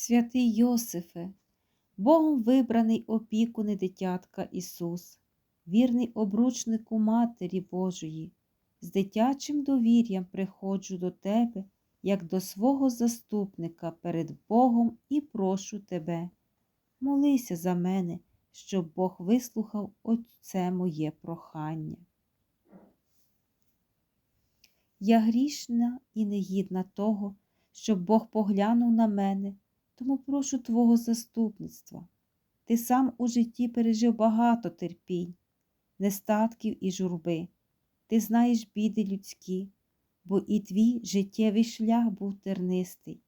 Святий Йосифе, Богом вибраний опікуни дитятка Ісус, вірний обручнику Матері Божої, з дитячим довір'ям приходжу до Тебе, як до свого заступника перед Богом і прошу Тебе. Молися за мене, щоб Бог вислухав оце моє прохання. Я грішна і негідна того, щоб Бог поглянув на мене, тому прошу Твого заступництва. Ти сам у житті пережив багато терпінь, нестатків і журби. Ти знаєш біди людські, бо і твій життєвий шлях був тернистий.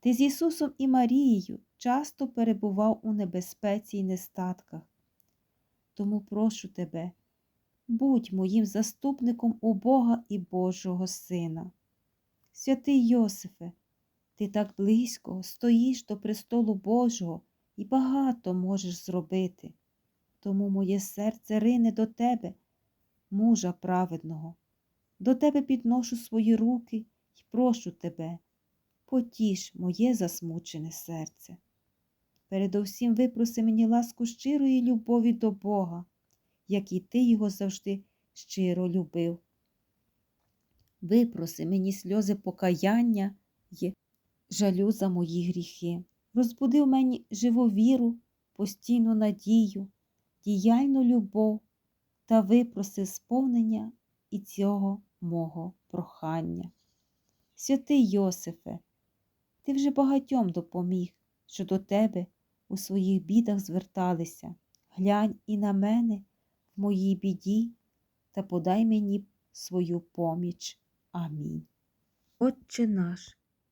Ти з Ісусом і Марією часто перебував у небезпеці й нестатках. Тому прошу тебе, будь моїм заступником у Бога і Божого Сина. Святий Йосифе, ти так близько стоїш до престолу Божого і багато можеш зробити. Тому моє серце рине до тебе, мужа праведного. До тебе підношу свої руки і прошу тебе, потіш моє засмучене серце. Передовсім випроси мені ласку щирої любові до Бога, як і ти його завжди щиро любив. Випроси мені сльози покаяння й жалю за мої гріхи. Розбуди в мені живу віру, постійну надію, діяльну любов та випроси сповнення і цього мого прохання. Святий Йосифе, ти вже багатьом допоміг, що до тебе у своїх бідах зверталися. Глянь і на мене в моїй біді та подай мені свою поміч. Амінь. Отче наш,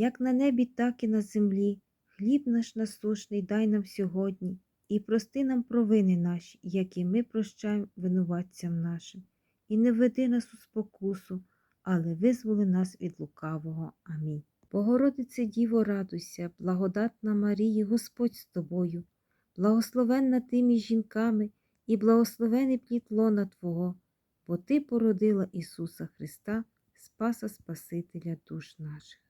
як на небі, так і на землі. Хліб наш насушний дай нам сьогодні, і прости нам провини наші, які ми прощаємо винуватцям нашим, і не веди нас у спокусу, але визволи нас від лукавого. Амінь. Богородице Діво, радуйся, благодатна Марії, Господь з тобою, благословенна ти жінками і благословений плід лона Твого, бо Ти породила Ісуса Христа, Спаса Спасителя душ наших.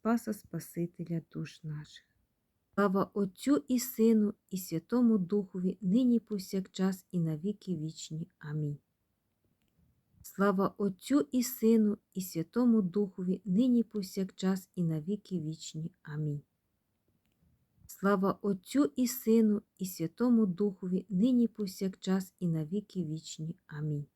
Спаса Спасителя душ наших. Слава Отцю і Сину, і Святому Духові, нині повсякчас, і навіки вічні. Амінь. Слава Отцю і Сину, і Святому Духові, нині повсякчас, і навіки вічні. Амінь. Слава Отцю і Сину, і Святому Духові, нині повсякчас, і навіки вічні. Амінь.